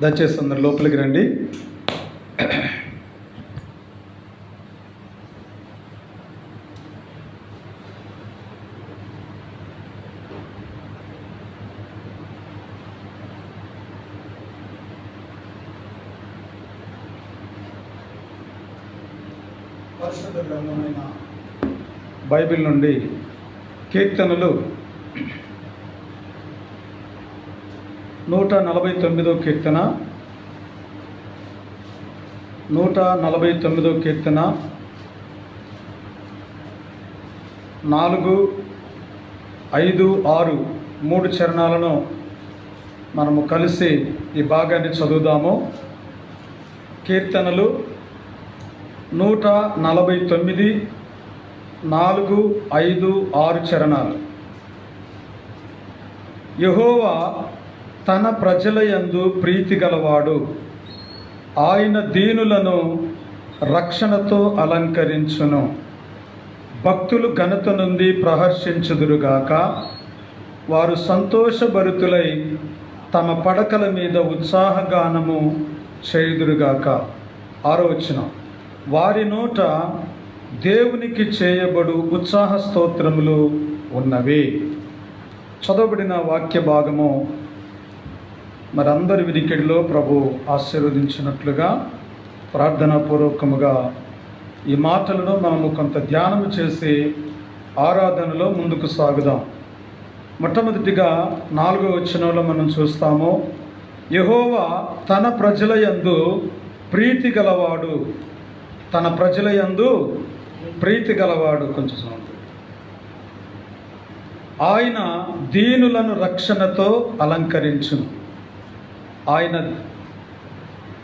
దయచేసి అందరు లోపలికి రండి. పరిశుద్ధ గ్రంథమైన బైబిల్ నుండి కీర్తనలు నూట నలభై తొమ్మిదో కీర్తన. నూట నలభై తొమ్మిదో కీర్తన. నాలుగు ఐదు ఆరు మూడు చరణాలను మనము కలిసి ఈ భాగాన్ని చదువుదాము. కీర్తనలు నూట నలభై తొమ్మిది నాలుగు ఐదు ఆరు చరణాలు. యహోవా తన ప్రజల యందు ప్రీతి గలవాడు. ఆయన దీనులను రక్షణతో అలంకరించును. భక్తులు ఘనత నుండి ప్రహర్షించుదురుగాక. వారు సంతోషభరితులై తమ పడకల మీద ఉత్సాహగానము చేయుదురుగాక. ఆరోచన. వారి నోట దేవునికి చేయబడు ఉత్సాహ స్తోత్రములు ఉన్నవి. చదవబడిన వాక్య భాగము మరందరి వినికిడిలో ప్రభు ఆశీర్వదించినట్లుగా ప్రార్థనాపూర్వకముగా ఈ మాటలను మనము కొంత ధ్యానం చేసి ఆరాధనలో ముందుకు సాగుదాం. మొట్టమొదటిగా నాలుగో వచనంలో మనం చూస్తాము యహోవా తన ప్రజల యందు ప్రీతి గలవాడు. తన ప్రజల యందు ప్రీతి గలవాడు. కొంచెం సౌండ్. ఆయన దీనులను రక్షణతో అలంకరించును. ఆయన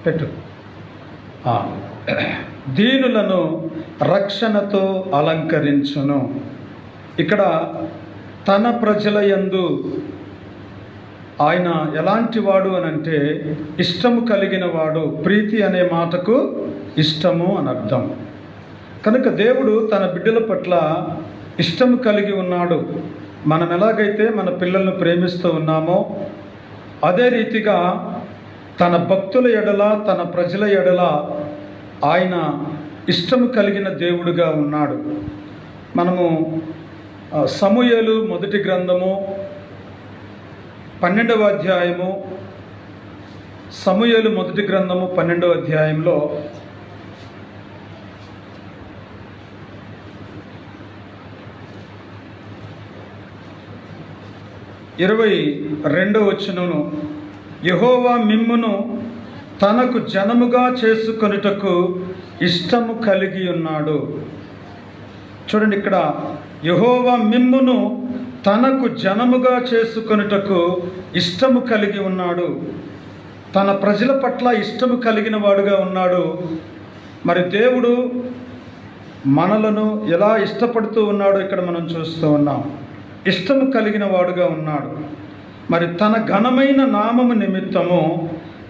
పెట్టు. దీనులను రక్షణతో అలంకరించును. ఇక్కడ తన ప్రజల యందు ఆయన ఎలాంటి వాడు అని అంటే ఇష్టము కలిగిన వాడు ప్రీతి అనే మాటకు ఇష్టము అని అర్థం. కనుక దేవుడు తన బిడ్డల పట్ల ఇష్టము కలిగి ఉన్నాడు. మనం ఎలాగైతే మన పిల్లలను ప్రేమిస్తూ ఉన్నామో అదే రీతిగా తన భక్తుల ఎడల తన ప్రజల ఎడల ఆయన ఇష్టము కలిగిన దేవుడుగా ఉన్నాడు. మనము ఆ, మొదటి గ్రంథము పన్నెండవ అధ్యాయము సమూయేలు మొదటి గ్రంథము పన్నెండవ అధ్యాయంలో ఇరవై రెండవ వచనమును యహోవా మిమ్మును తనకు జనముగా చేసుకొనుటకు ఇష్టము కలిగి ఉన్నాడు. చూడండి ఇక్కడ యహోవా మిమ్మును తనకు జనముగా చేసుకొనుటకు ఇష్టము కలిగి ఉన్నాడు. తన ప్రజల పట్ల ఇష్టము కలిగిన వాడుగా ఉన్నాడు. మరి దేవుడు మనలను ఎలా ఇష్టపడుతూ ఉన్నాడో ఇక్కడ మనం చూస్తూ ఉన్నాం. ఇష్టము కలిగిన వాడుగా ఉన్నాడు. మరి తన ఘనమైన నామము నిమిత్తము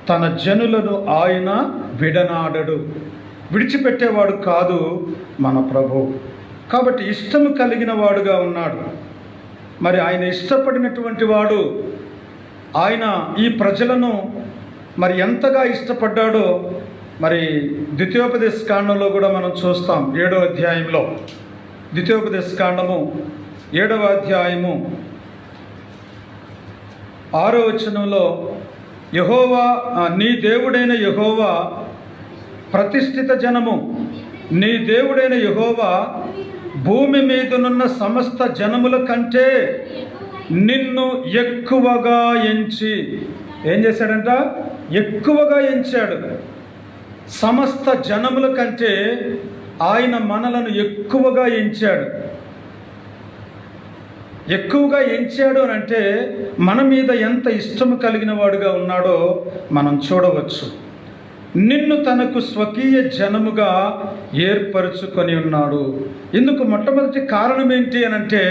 తన జనులను ఆయన విడనాడడు. విడిచిపెట్టేవాడు కాదు మన ప్రభు. కాబట్టి ఇష్టము కలిగిన వాడుగా ఉన్నాడు. మరి ఆయన ఇష్టపడినటువంటి వాడు ఆయన ఈ ప్రజలను మరి ఎంతగా ఇష్టపడ్డాడో మరి ద్వితీయోపదేశ కాండంలో కూడా మనం చూస్తాం ఏడో అధ్యాయంలో. ద్వితీయోపదేశ కాండము ఏడవ అధ్యాయము ఆరో వచనంలో యహోవా నీ దేవుడైన యహోవా ప్రతిష్ఠిత జనము. నీ దేవుడైన యహోవా భూమి మీదనున్న సమస్త జనముల కంటే నిన్ను ఎక్కువగా ఎంచి. ఏం చేశాడంట? ఎక్కువగా ఎంచాడు. సమస్త జనముల కంటే ఆయన మనలను ఎక్కువగా ఎంచాడు. ఎక్కువగా ఎంచాడు అని అంటే మన మీద ఎంత ఇష్టము కలిగిన వాడుగా ఉన్నాడో మనం చూడవచ్చు. నిన్ను తనకు స్వకీయ జనముగా ఏర్పరచుకొని ఉన్నాడు. ఇందుకు మొట్టమొదటి కారణం ఏంటి అని అంటే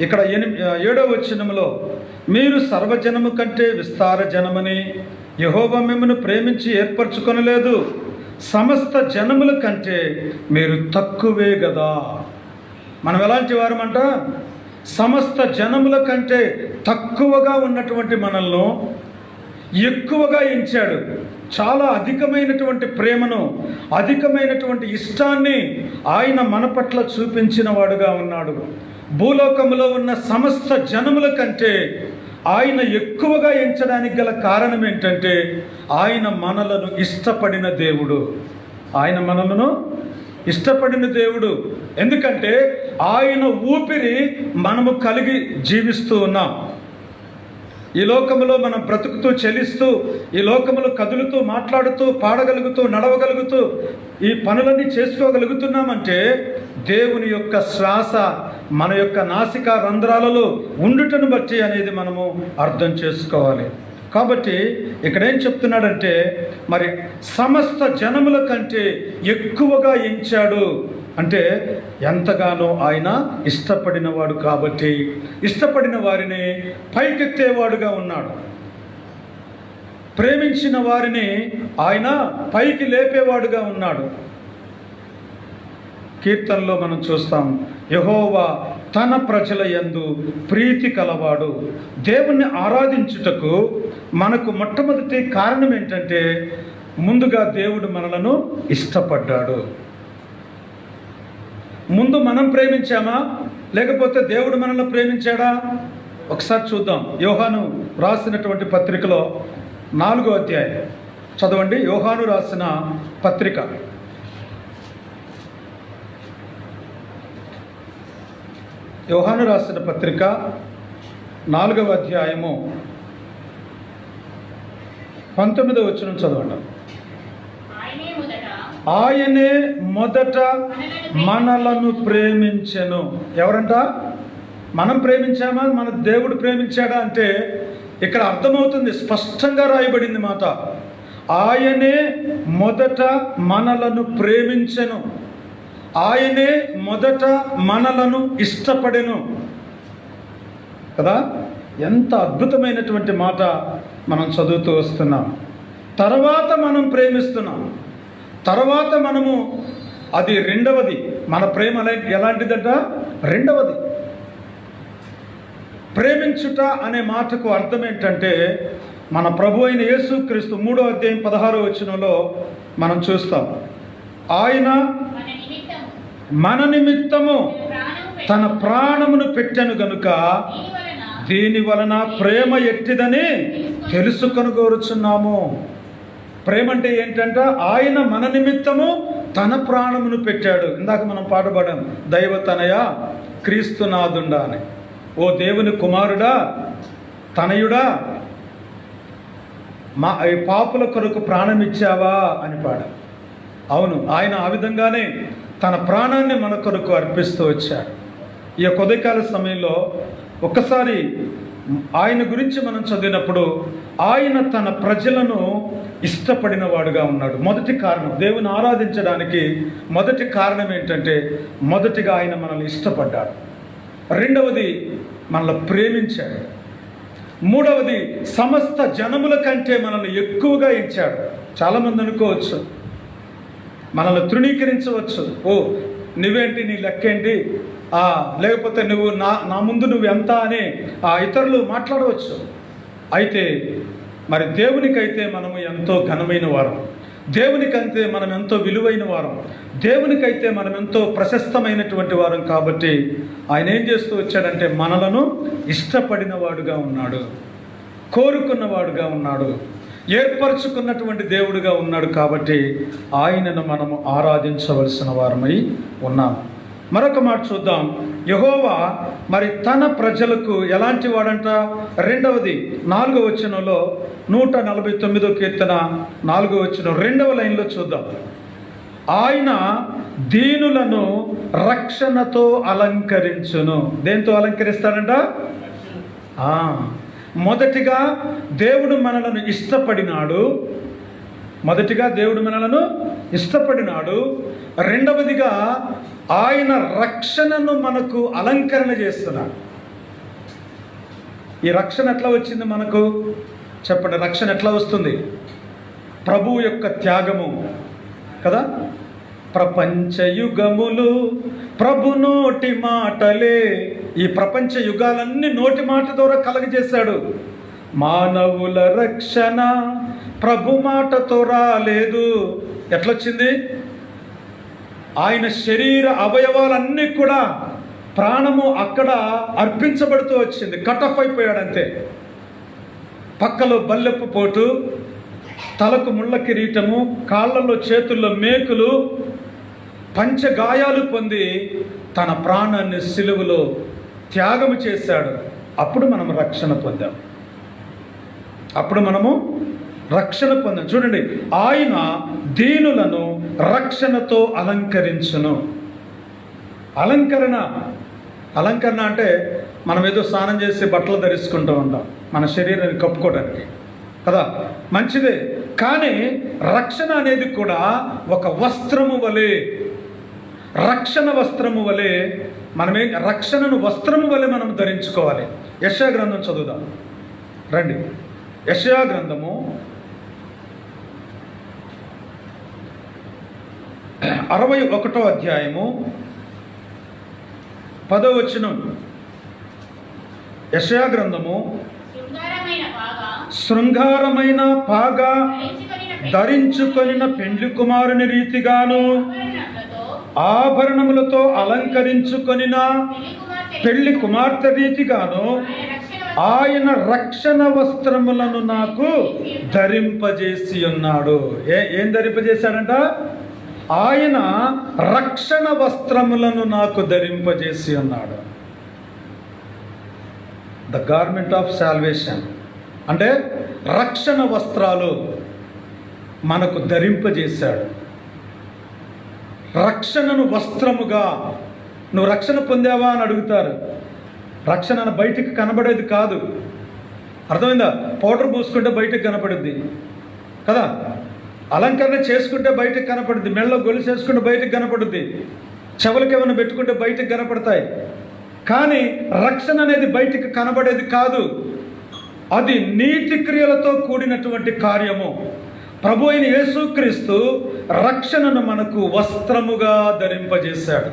ఇక్కడ ఎని ఏడో వచనంలో మీరు సర్వజనము కంటే విస్తార జనమని యహోవ మిమ్మను ప్రేమించి ఏర్పరచుకొనలేదు. సమస్త జనముల కంటే మీరు తక్కువే కదా మనం ఎలాంటి వారమంట? సమస్త జనముల కంటే తక్కువగా ఉన్నటువంటి మనల్ని ఎక్కువగా ఎంచాడు. చాలా అధికమైనటువంటి ప్రేమను అధికమైనటువంటి ఇష్టాన్ని ఆయన మన పట్ల చూపించిన వాడుగా ఉన్నాడు. భూలోకంలో ఉన్న సమస్త జనముల కంటే ఆయన ఎక్కువగా ఎంచడానికి గల కారణం ఏంటంటే ఆయన మనలను ఇష్టపడిన దేవుడు. ఆయన మనలను ఇష్టపడిన దేవుడు. ఎందుకంటే ఆయన ఊపిరి మనము కలిగి జీవిస్తూ ఉన్నాం. ఈ లోకములో మనం బ్రతుకుతూ చెలిస్తూ ఈ లోకములో కదులుతూ మాట్లాడుతూ పాడగలుగుతూ నడవగలుగుతూ ఈ పనులన్నీ చేసుకోగలుగుతున్నామంటే దేవుని యొక్క శ్వాస మన యొక్క నాసిక రంధ్రాలలో ఉండుటను బట్టి అనేది మనము అర్థం చేసుకోవాలి. కాబట్టి ఇక్కడ ఏం చెప్తున్నాడంటే మరి సమస్త జనముల కంటే ఎక్కువగా ఎంచాడు. అంటే ఎంతగానో ఆయన ఇష్టపడినవాడు కాబట్టి ఇష్టపడిన వారిని పైకెత్తేవాడుగా ఉన్నాడు. ప్రేమించిన వారిని ఆయన పైకి లేపేవాడుగా ఉన్నాడు. కీర్తనలో మనం చూస్తాం యహోవా తన ప్రజల యందు ప్రీతి కలవాడు. దేవుణ్ణి ఆరాధించుటకు మనకు మొట్టమొదటి కారణం ఏంటంటే ముందుగా దేవుడు మనలను ఇష్టపడ్డాడు. ముందు మనం ప్రేమించామా? లేకపోతే దేవుడు మనల్ని ప్రేమించాడా? ఒకసారి చూద్దాం. యోహాను రాసినటువంటి పత్రికలో నాలుగో అధ్యాయం. చదవండి. యోహాను రాసిన పత్రిక. యోహాను రాసిన పత్రిక నాలుగవ అధ్యాయము పంతొమ్మిదవ వచ్చిన చదవండి. ఆయనే మొదట ఆయనే మొదట మనలను ప్రేమించెను. ఎవరంట? మనం ప్రేమించామా? మన దేవుడు ప్రేమించాడా అంటే ఇక్కడ అర్థమవుతుంది స్పష్టంగా రాయబడింది మాట. ఆయనే మొదట మనలను ప్రేమించెను. ఆయనే మొదట మనలను ఇష్టపడెను. కదా? ఎంత అద్భుతమైనటువంటి మాట మనం చదువుతూ వస్తున్నాం. తర్వాత మనం ప్రేమిస్తున్నాం. తర్వాత మనము అది రెండవది. మన ప్రేమ ఎలాంటిదట ఎలాంటిదంట? రెండవది. ప్రేమించుట అనే మాటకు అర్థం ఏంటంటే మన ప్రభు అయిన యేసుక్రీస్తు మూడో అధ్యాయం పదహారో వచనంలో మనం చూస్తాం. ఆయన మన నిమిత్తము తన ప్రాణమును పెట్టాను గనుక దీని వలన ప్రేమ ఎట్టిదని తెలుసుకొనుకోరుచున్నాము ప్రేమ అంటే ఏంటంటే ఆయన మన నిమిత్తము తన ప్రాణమును పెట్టాడు. ఇందాక మనం పాట పాడాం దైవ తనయ క్రీస్తునాథుండా అని ఓ దేవుని కుమారుడా తనయుడా మా ఈ పాపుల కొరకు ప్రాణం ఇచ్చావా అని పాడ. అవును ఆయన ఆ విధంగానే తన ప్రాణాన్ని మన కొరకు అర్పిస్తూ వచ్చాడు. ఈ యొక్క ఉదయకాల సమయంలో ఒక్కసారి ఆయన గురించి మనం చదివినప్పుడు ఆయన తన ప్రజలను ఇష్టపడిన వాడుగా ఉన్నాడు. మొదటి కారణం దేవుని ఆరాధించడానికి మొదటి కారణం ఏంటంటే మొదటిగా ఆయన మనల్ని ఇష్టపడ్డాడు. రెండవది మనల్ని ప్రేమించాడు. మూడవది సమస్త జనముల కంటే మనల్ని ఎక్కువగా ఇచ్చాడు. చాలామంది అనుకోవచ్చు మనల్ని తృణీకరించవచ్చు. ఓ నువ్వేంటి నీ లెక్కేంటి? లేకపోతే నువ్వు నా నా ముందు నువ్వు ఎంత అని ఆ ఇతరులు మాట్లాడవచ్చు. అయితే మరి దేవునికైతే మనము ఎంతో ఘనమైన వారం. దేవునికంతే మనం ఎంతో విలువైన వారం. దేవునికైతే మనం ఎంతో ప్రశస్తమైనటువంటి వారం కాబట్టి ఆయన ఏం చేస్తూ వచ్చాడంటే మనలను ఇష్టపడినవాడుగా ఉన్నాడు. కోరుకున్నవాడుగా ఉన్నాడు. ఏర్పరచుకున్నటువంటి దేవుడుగా ఉన్నాడు కాబట్టి ఆయనను మనము ఆరాధించవలసిన వారమై ఉన్నాం. మరొక మాట చూద్దాం. యహోవా మరి తన ప్రజలకు ఎలాంటి వాడంట? రెండవది నాలుగో వచనంలో నూట నలభై తొమ్మిదో కీర్తన నాలుగో వచనం రెండవ లైన్లో చూద్దాం. ఆయన దీనులను రక్షణతో అలంకరించును. దేంతో అలంకరిస్తాడంట? మొదటిగా దేవుడు మనలను ఇష్టపడినాడు. మొదటిగా దేవుడు మనలను ఇష్టపడినాడు. రెండవదిగా ఆయన రక్షణను మనకు అలంకరణ చేస్తున్నాడు. ఈ రక్షణ ఎట్లా వచ్చింది మనకు? చెప్పండి రక్షణ ఎట్లా వస్తుంది? ప్రభువు యొక్క త్యాగము కదా? ప్రపంచ యుగములు ప్రభు నోటి మాటలే. ఈ ప్రపంచ యుగాలన్నీ నోటి మాట ద్వారా కలగజేశాడు. మానవుల రక్షణ ప్రభు మాటతో రాలేదు. ఎట్లొచ్చింది? ఆయన శరీర అవయవాలన్నీ కూడా ప్రాణము అక్కడ అర్పించబడుతూ వచ్చింది. కటఫ్ అయిపోయాడంతే. పక్కలో బల్లెప్పు పోటు తలకు ముళ్ళ కిరీటము కాళ్ళల్లో చేతుల్లో మేకులు పంచ గాయాలు పొంది తన ప్రాణాన్ని సిలువలో త్యాగము చేశాడు. అప్పుడు మనం రక్షణ పొందాం. అప్పుడు మనము రక్షణ పొందాం. చూడండి ఆయన దీనులను రక్షణతో అలంకరించును. అలంకరణ అలంకరణ అంటే మనం ఏదో స్నానం చేసి బట్టలు ధరించుకుంటూ ఉంటాం. మన శరీరాన్ని కప్పుకోవడానికి. కదా? మంచిదే. కానీ రక్షణ అనేది కూడా ఒక వస్త్రము వలె రక్షణ వస్త్రము వలె మనమే రక్షణను వస్త్రము వలె మనం ధరించుకోవాలి. యశా గ్రంథం చదువుదాం. రండి. యశయా గ్రంథము అరవై ఒకటో అధ్యాయము పదో వచనం. యశయా గ్రంథము శృంగారమైన పాగా ధరించుకొనిన పెండ్లి కుమారుని రీతిగాను ఆభరణములతో అలంకరించుకొనిన పెళ్ళి కుమార్తె రీతిగాను ఆయన రక్షణ ఆయన రక్షణ వస్త్రములను నాకు ధరింపజేసి ఉన్నాడు. ఏ ఏం ధరింపజేశాడంట? ఆయన రక్షణ వస్త్రములను నాకు ధరింపజేసి ఉన్నాడు. ద గార్మెంట్ ఆఫ్ సాల్వేషన్ అంటే రక్షణ వస్త్రాలు మనకు ధరింపజేశాడు. రక్షణను వస్త్రముగా. నువ్వు రక్షణ పొందావా? అని అడుగుతారు. రక్షణ బయటికి కనబడేది కాదు. అర్థమైందా? పౌడర్ పూసుకుంటే బయటకు కనపడుద్ది. కదా? అలంకరణ చేసుకుంటే బయటకు కనపడుద్ది. మెళ్ళలో గొలుసు వేసుకుంటే బయటకు కనపడుద్ది. చెవులకి ఏమైనా పెట్టుకుంటే బయటకు కనపడతాయి. కానీ రక్షణ అనేది బయటికి కనబడేది కాదు. అది నీతి క్రియలతో కూడినటువంటి కార్యము. ప్రభు అయిన యేసుక్రీస్తు రక్షణను మనకు వస్త్రముగా ధరింపజేశాడు.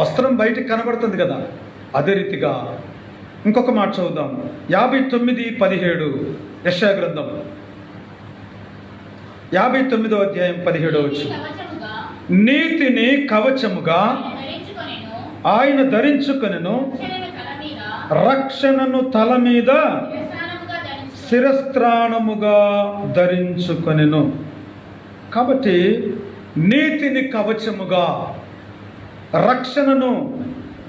వస్త్రం బయటికి కనబడుతుంది కదా? అదే రీతిగా ఇంకొక మాట చదువుదాం. యాభై తొమ్మిది పదిహేడు యశా గ్రంథం. యాభై తొమ్మిదో అధ్యాయం పదిహేడో వచ్చు నీతిని కవచముగా ఆయన ధరించుకొనెను. రక్షణను తల మీద రక్షణను తల మీద శిరస్నానముగా ధరించుకొనెను. శిరస్త్రాణముగా ధరించుకొనెను. కాబట్టి నీతిని కవచముగా రక్షణను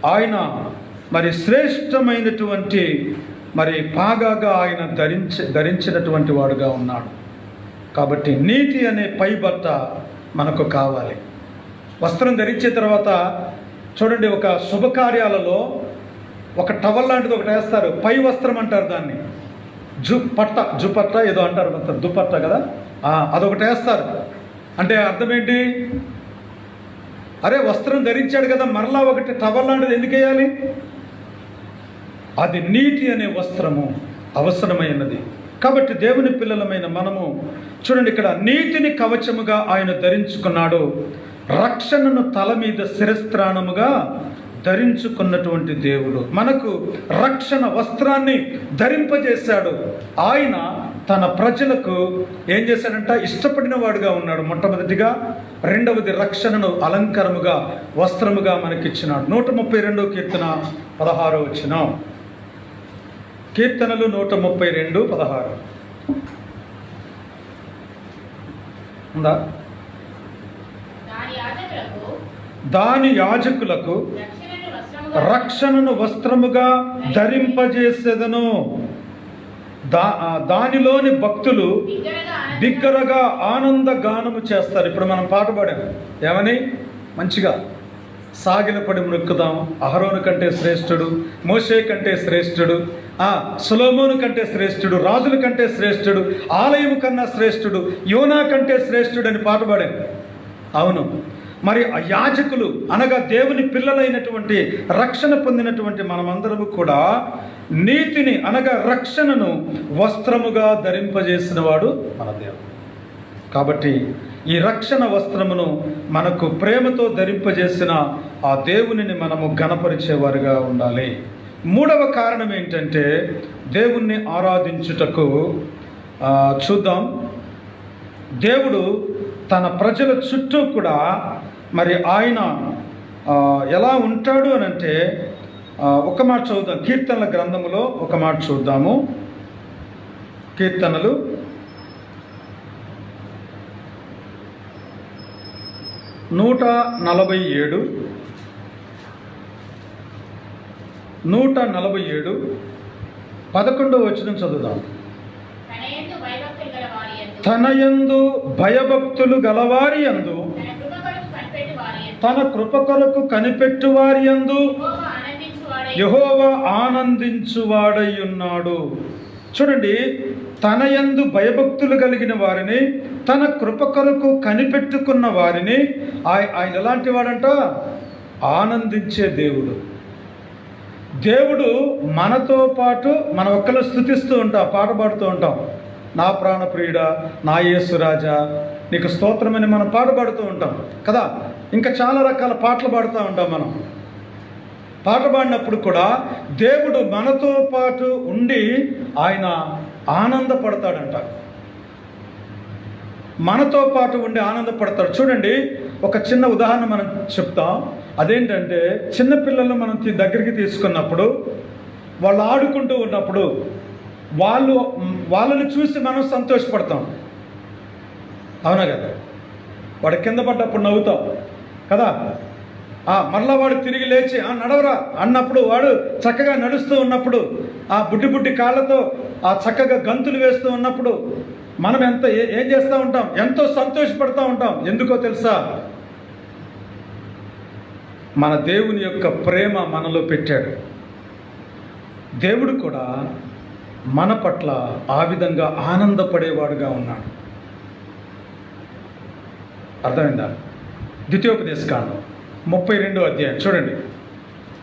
ఆయన మరి శ్రేష్టమైనటువంటి మరి పాగాగా ఆయన ధరించ ధరించినటువంటి వాడుగా ఉన్నాడు. కాబట్టి నీతి అనే పైబట్ట మనకు కావాలి. వస్త్రం ధరించిన తర్వాత చూడండి ఒక శుభకార్యాలలో ఒక టవల్ లాంటిది ఒకటి వేస్తారు. పై వస్త్రం అంటారు దాన్ని. జు పట్ట జుపట్ట ఏదో అంటారు కొంత దుపట్ట కదా? అదొకటి వేస్తారు. అంటే అర్థం ఏంటి అరే వస్త్రం ధరించాడు కదా మరలా ఒకటి టవల్ లాంటిది ఎందుకు వేయాలి? అది నీటి అనే వస్త్రము అవసరమైనది. కాబట్టి దేవుని పిల్లలమైన మనము చూడండి ఇక్కడ నీతిని కవచముగా ఆయన ధరించుకున్నాడు. రక్షణను తల మీద శిరస్త్రాణముగా ధరించుకున్నటువంటి దేవుడు. మనకు రక్షణ వస్త్రాన్ని ధరింపజేశాడు. ఆయన తన ప్రజలకు ఏం చేశాడంట? ఇష్టపడిన వాడుగా ఉన్నాడు. మొట్టమొదటిగా రెండవది రక్షణను అలంకరముగా వస్త్రముగా మనకిచ్చినాడు. నూట ముప్పై రెండో కీర్తన పదహారో వచ్చిన కీర్తనలు నూట ముప్పై రెండు పదహారు. ఉందా? దాని యాజకులకు దాని యాజకులకు రక్షణను వస్త్రముగా ధరింపజేసేదను. దా దానిలోని భక్తులు బిగ్గరగా ఆనంద- గానము చేస్తారు. ఇప్పుడు మనం పాట పాడాం. ఏమని? మంచిగా. సాగిలపడి మృక్కుదాం అహరోను కంటే శ్రేష్ఠుడు మోషే కంటే శ్రేష్ఠుడు ఆ సులోమోను కంటే శ్రేష్ఠుడు రాజుల కంటే శ్రేష్ఠుడు ఆలయం కన్నా శ్రేష్ఠుడు యోనా కంటే శ్రేష్ఠుడు అని పాట పాడాం. అవును. మరి ఆ యాజకులు అనగా దేవుని పిల్లలైనటువంటి రక్షణ పొందినటువంటి మనమందరము కూడా నీతిని అనగా రక్షణను వస్త్రముగా ధరింపజేసిన వాడు మన దేవుడు. కాబట్టి ఈ రక్షణ వస్త్రమును మనకు ప్రేమతో ధరింపజేసిన ఆ దేవునిని మనము గణపరిచేవారుగా ఉండాలి. మూడవ కారణం ఏంటంటే దేవుణ్ణి ఆరాధించుటకు చూద్దాం. దేవుడు తన ప్రజల చుట్టూ కూడా మరి ఆయన ఎలా ఉంటాడు అని అంటే ఒక మాట చూద్దాం కీర్తనల గ్రంథములో ఒక మాట చూద్దాము. కీర్తనలు. నూట నలభై ఏడు. నూట నలభై ఏడు. పదకొండవ వచనం చదువుదాం. తనయందు భయభక్తులు గలవారి యందు తన కృప కొరకు కనిపెట్టు వారి యందు యహోవా ఆనందించువాడై ఉన్నాడు చూడండి తన యందు భయభక్తులు కలిగిన వారిని తన కృప కొరకు కనిపెట్టుకున్న వారిని ఆయ- ఆయన ఎలాంటి వాడంట? ఆనందించే దేవుడు. దేవుడు మనతో పాటు మన ఒక్కరు స్థుతిస్తూ ఉంటాం పాట పాడుతూ ఉంటాం. నా ప్రాణప్రియుడ నా యేసురాజా నీకు స్తోత్రమని మనం పాట పాడుతూ ఉంటాం కదా? ఇంకా చాలా రకాల పాటలు పాడుతూ ఉంటాం మనం. పాట పాడినప్పుడు కూడా దేవుడు మనతో పాటు ఉండి ఆయన ఆనందపడతాడంట. మనతో పాటు ఉండి ఆనందపడతాడు. చూడండి ఒక చిన్న ఉదాహరణ మనం చెప్తాం. అదేంటంటే చిన్నపిల్లలను మనం దగ్గరికి తీసుకున్నప్పుడు వాళ్ళు ఆడుకుంటూ ఉన్నప్పుడు వాళ్ళు వాళ్ళని చూసి మనం సంతోషపడతాం. అవునా కదా? వాడు కింద పడ్డప్పుడు నవ్వుతాం. కదా? ఆ మరలా వాడు తిరిగి లేచి ఆ నడవరా. అన్నప్పుడు వాడు చక్కగా నడుస్తూ ఉన్నప్పుడు ఆ బుడ్డి బుడ్డి కాళ్ళతో ఆ చక్కగా గంతులు వేస్తూ ఉన్నప్పుడు మనం ఎంత ఏ- ఏం చేస్తూ ఉంటాం? ఎంతో సంతోషపడుతూ ఉంటాం. ఎందుకో తెలుసా? మన దేవుని యొక్క ప్రేమ మనలో పెట్టాడు. దేవుడు కూడా మన పట్ల ఆ విధంగా ఆనందపడేవాడుగా ఉన్నాడు. అర్థమైందా? ద్వితీయోపదేశ కాండం ముప్పై రెండో అధ్యాయం. చూడండి.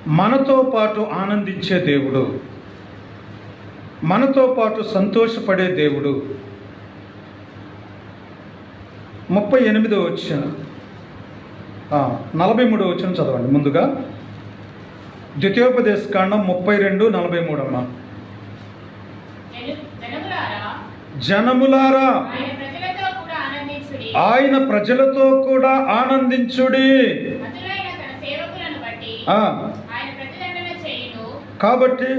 మనతో పాటు ఆనందించే దేవుడు మనతో పాటు సంతోషపడే దేవుడు. ముప్పై ఎనిమిదో వచ్చిన నలభై మూడో వచ్చిన చదవండి ముందుగా. ద్వితీయోపదేశ కాండం ముప్పై రెండు నలభై మూడు అమ్మ. జను- జనములారా జనములారా ఆయన ప్రజలతో కూడా ఆనందించుడి ఆయన ప్రజలతో కూడా ఆనందించుడి. కాబట్టి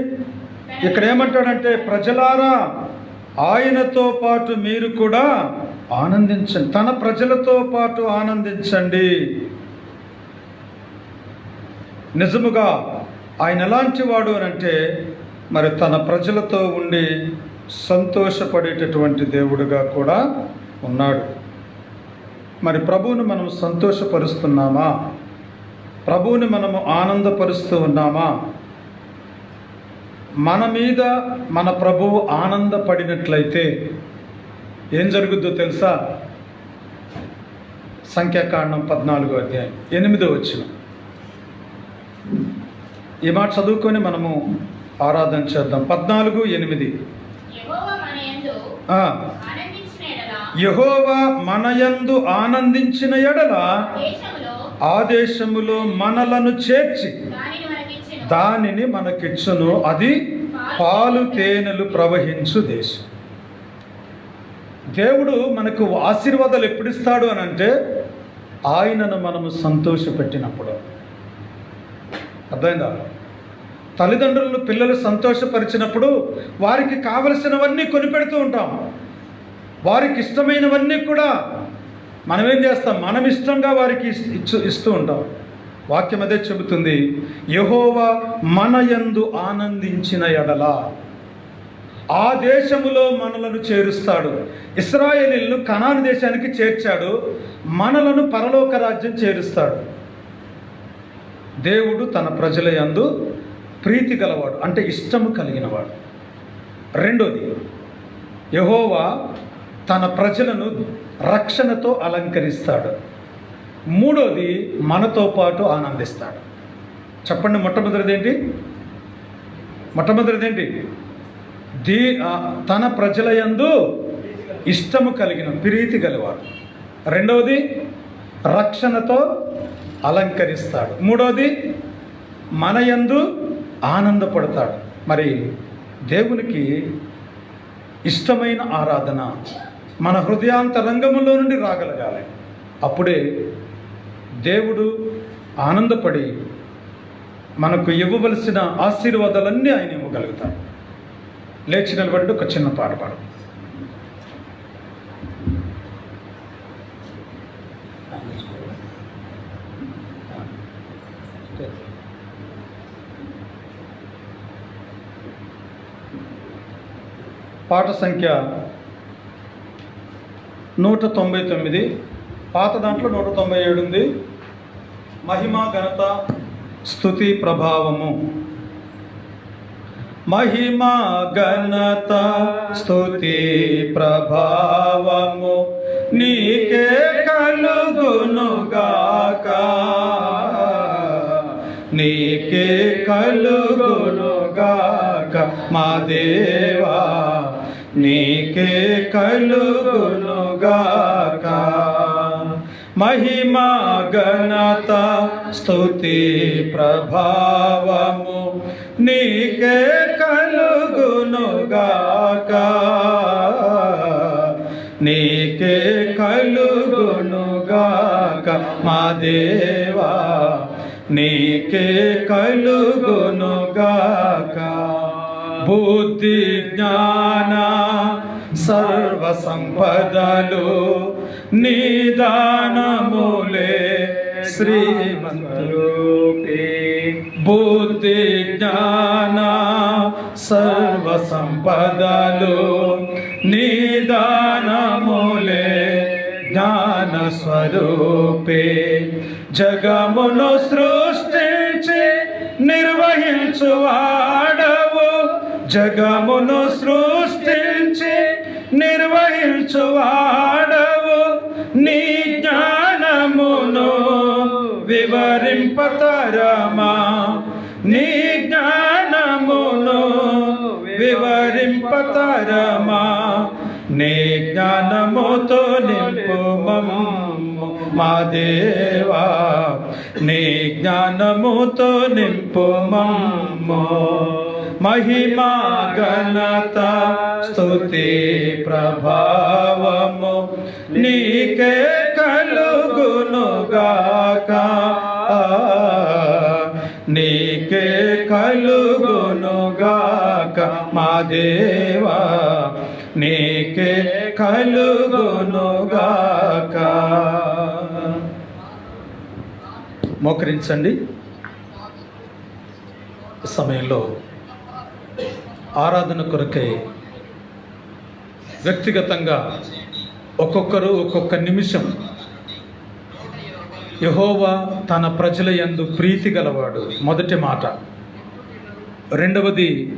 ఇక్కడ ఏమంటాడంటే ప్రజలారా ఆయనతో పాటు మీరు కూడా ఆనందించండి. తన ప్రజలతో పాటు ఆనందించండి. నిజముగా ఆయన ఎలాంటి వాడు అని అంటే మరి తన ప్రజలతో ఉండి సంతోషపడేటటువంటి దేవుడుగా కూడా ఉన్నాడు. మరి ప్రభువుని మనం సంతోషపరుస్తున్నామా? ప్రభువుని మనము ఆనందపరుస్తూ ఉన్నామా? మన మీద మన ప్రభువు ఆనందపడినట్లయితే ఏం జరుగుద్దో తెలుసా? సంఖ్యాకాండం పద్నాలుగో అధ్యాయం ఎనిమిదో వచ్చిన ఈ మాట చదువుకొని మనము ఆరాధన చేద్దాం. పద్నాలుగు ఎనిమిది. యెహోవా మన యందు ఆ, ఆనందించిన ఎడల యెహోవా మనయందు ఆనందించిన ఎడల దేశములో ఆ దేశములో మనలను చేర్చి దానిని మనకిచ్చెను. అది పాలు తేనెలు ప్రవహించు దేశం. దేవుడు మనకు ఆశీర్వాదాలు ఎప్పుడు ఇస్తాడు అని అంటే ఆయనను మనము సంతోషపెట్టినప్పుడు. అర్థమైందా? తల్లిదండ్రులను పిల్లలు సంతోషపరిచినప్పుడు వారికి కావలసినవన్నీ కొనిపెడుతూ ఉంటాం వారికి ఇష్టమైనవన్నీ కూడా మనమేం చేస్తాం? మనం ఇష్టంగా వారికి ఇచ్చు ఇస్తూ ఉంటాం. వాక్యం అదే చెబుతుంది. యహోవా మనయందు ఆనందించిన ఎడల ఆ దేశములో మనలను చేరుస్తాడు. ఇస్రాయేలీలను కనాన్ దేశానికి చేర్చాడు. మనలను పరలోక రాజ్యం చేరుస్తాడు. దేవుడు తన ప్రజల యందు ప్రీతి గలవాడు అంటే ఇష్టము కలిగినవాడు. రెండోది యహోవా తన ప్రజలను రక్షణతో అలంకరిస్తాడు. మూడోది మనతో పాటు ఆనందిస్తాడు. చెప్పండి మొట్టమొదటిది ఏంటి? మొట్టమొదటిది ఏంటి? దీ తన ప్రజల యందు ఇష్టము కలిగిన ప్రీతి గలవాడు. రెండవది రక్షణతో అలంకరిస్తాడు. మూడవది మన యందు ఆనందపడతాడు. మరి దేవునికి ఇష్టమైన ఆరాధన మన హృదయాంతరంగములో నుండి రాగలగాలి. అప్పుడే దేవుడు ఆనందపడి మనకు ఇవ్వవలసిన ఆశీర్వాదాలన్నీ ఆయన ఇవ్వగలుగుతారు లేచి నిలబడి ఒక చిన్న పాట పాడు. పాట సంఖ్య నూట తొంభై తొమ్మిది. పాత దాంట్లో నూట తొంభై ఏడు ఉంది. మహిమ ఘనత స్థుతి ప్రభావము. మహిమ ఘనత స్థుతి ప్రభావము నీకే కలుగునుగాక. నీకే కలుగునుగాక మా దేవా. నీకే కలుగునుగాక. మహిమా గణత స్థుతి ప్రభావము నీకే కలుగునుగాక. నీకే కలుగునుగాక మా దేవా. నీకే కలుగునుగాక. బుద్ధి జ్ఞానా సర్వ సంపదలు నిదానములే శ్రీమంతులే బుద్ధి జ్ఞాన సర్వ సంపదలు నిదానములే జ్ఞాన స్వరూపే జగమును సృష్టించి నిర్వహించువాడవు. జగమును సృష్టి నిర్వహించువాడవు నీ జ్ఞానమును వివరింపతరమా నీ జ్ఞానమును వివరింపతరమా నీ జ్ఞానముతో నింపు మా దేవా. నీ జ్ఞానముతో నింపు మమ్ము మహిమా ఘనత స్థుతి ప్రభావము నీకే కలుగునుగాక. నీకే కలుగునుగాక మా దేవా. నీకే కలుగునుగాక. మోకరించండి. సమయంలో ఆరాధన కొరకై వ్యక్తిగతంగా ఒక్కొక్కరు ఒక్కొక్క నిమిషం యహోవా తన ప్రజల యందు ప్రీతి గలవాడు. మొదటి మాట. రెండవది